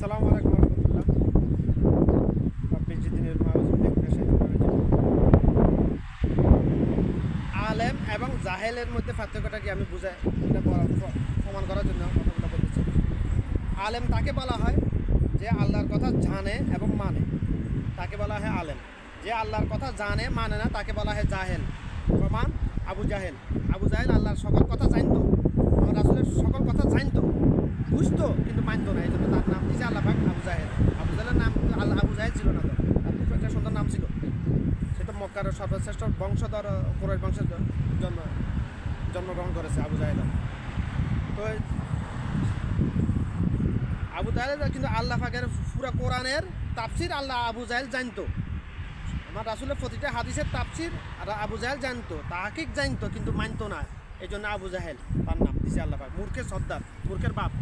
আসসালামু আলাইকুম রহমতুল্লাহ। রব্বির দিনের আলেম এবং জাহেলের মধ্যে পার্থক্যটা কি আমি বুঝাই? প্রমাণ করার জন্য কথাগুলো বলতেছি। আলেম তাকে বলা হয় যে আল্লাহর কথা জানে এবং মানে। তাকে বলা হয় আলেম। যে আল্লাহর কথা জানে মানে না, তাকে বলা হয় জাহেল। প্রমাণ, আবু জাহেল। আবু জাহেল আল্লাহর সকল কথা জানতো। আমার আসলে সকল কথা জানতো। বুঝতো, কিন্তু মানতো না, এই জন্য তার নাম দিয়েছে আল্লাহ পাক আবু জাহেল আবু জাহেলের নাম কিন্তু আল্লাহ আবু জাহেল ছিল না তো তার খুব একটা সুন্দর নাম ছিল সে তো মক্কার সর্বশ্রেষ্ঠ বংশধর কুরাইশ বংশের জন্ম, জন্মগ্রহণ করেছে আবু জাহেল তো আবু জাহেল কিন্তু আল্লাহ পাকের পুরা কোরআনের তাফসির আল্লাহ আবু জাহেল জানতো। আমার রাসুলের প্রতিটা হাদিসের তাফসির আর আবু জাহেল জানতো, তাহাকিক জানতো, কিন্তু মানতো না। এই জন্য আবু জাহেল তার নাম দিছে আল্লাহ পাক। মূর্খের সর্দার, মূর্খের বাপ।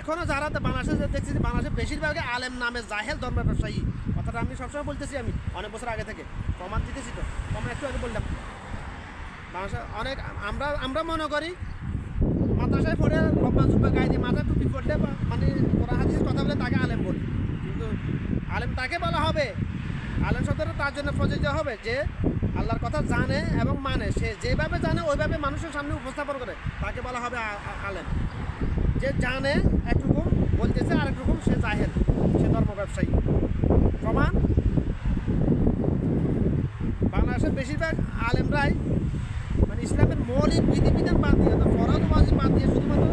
এখনও যারা তো বাংলাদেশে দেখছি বাংলাদেশে বেশিরভাগই আলেম নামে জাহেল ধর্মের ব্যবসায়ী। কথাটা আমি সবসময় বলতেছি আমি, অনেক বছর আগে থেকে। প্রমাণ দিতেছি তো। প্রমাণ একটু আগে বললাম। বাংলাদেশে অনেক, আমরা আমরা মনে করি, মাদ্রাসায় পড়ে লম্বা জুব্বা গায়ে দিয়ে মাথা টুপি পড়লে মানে কোরআন হাদিসের কথা বলে তাকে আলেম বলি। কিন্তু আলেম তাকে বলা হবে। আলেম শব্দটা তার জন্য প্রযোজ্য হবে যে আল্লাহর কথা জানে এবং মানে। সে যেভাবে জানে, ওইভাবে মানুষের সামনে উপস্থাপন করে। তাকে বলা হবে আলেম। যে জানে একটুকু বলতেছে আরেক রকম সে জাহেল সে ধর্ম ব্যবসায়ী। প্রমাণ? বাংলাদেশের বেশিরভাগ আলেমরাই মানে ইসলামের মৌলিক বিধিবিধান বাদ দিয়ে ফরজ ওয়াজিব বাদ দিয়ে শুধুমাত্র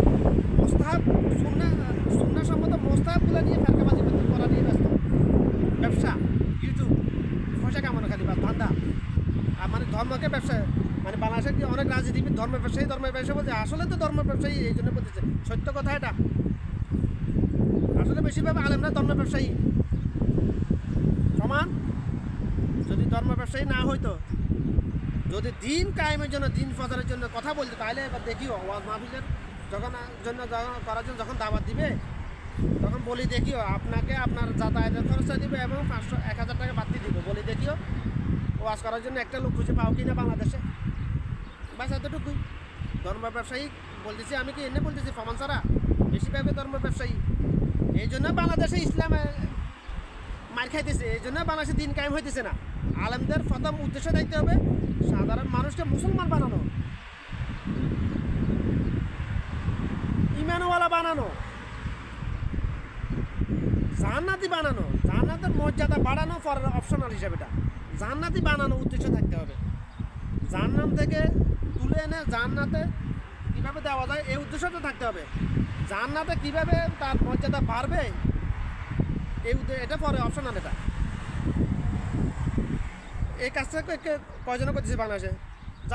মোস্তাহাব, সুন্না সুন্না সম্মত মোস্তাহাবগুলো নিয়ে ফেরকাবাজি করতে করা নিয়ে ব্যস্ত। ব্যবসা, ইউটিউব পয়সা কামানো খালি বা ধান্দা। আর মানে ধর্মকে ব্যবসা মানে বাংলাদেশের অনেক রাজনীতিবিদ ধর্মের ব্যবসায়ী ধর্মের ব্যবসা বলছে, আসলে তো ধর্মের ব্যবসায়ী এই জন্য বলতেছে। সত্য কথা এটা। আসলে বেশিরভাগ আলেমরা ধর্মের ব্যবসায়ী। সমান? যদি ধর্ম ব্যবসায়ী না হইতো, যদি দিন কায়েমের জন্য, দিন প্রচারের জন্য কথা বলতো, তাহলে এবার দেখিও ওয়াজ মাহফিলের যখন, জন্য করার জন্য যখন দাওয়াত দিবে, তখন বলি দেখিও, আপনাকে আপনার যাতায়াতের খরচা দিবে এবং পাঁচশো, এক হাজার টাকা বাড়তি দিবে। বলি দেখিও, ওয়াজ করার জন্য একটা লোক খুঁজে পাও কিনা বাংলাদেশে। বাস এতটুকুই। ধর্ম ব্যবসায়ী বলতেছি, আমি কি এনে বলতেছি ফমান ছাড়া বেশিরভাগ ধর্ম ব্যবসায়ী। এই জন্য বাংলাদেশে ইসলামে মার খাইতেছে। এই জন্য বাংলাদেশে দিন কায়েম হইতেছে না। আলেমদের প্রথম উদ্দেশ্য দেখতে হবে, সাধারণ মানুষকে মুসলমান বানানো। ইমানওয়ালা বানানো। জান্নাতি বানানো। জান্নাতের মর্যাদা বাড়ানো পরের অপশনাল হিসাবে এটা। জান্নাতি বানানো উদ্দেশ্য থাকতে হবে। জান্নাত থেকে তুলে এনে জান্নাতে কীভাবে দেওয়া যায়, এই উদ্দেশ্য তো থাকতে হবে। জান্নাতে কীভাবে তার মর্যাদা বাড়বে, এই উদ্দেশ্য এটা পরে অপশন আন এটা। এই কাজটা কয়জনে করতেছে বাংলাদেশে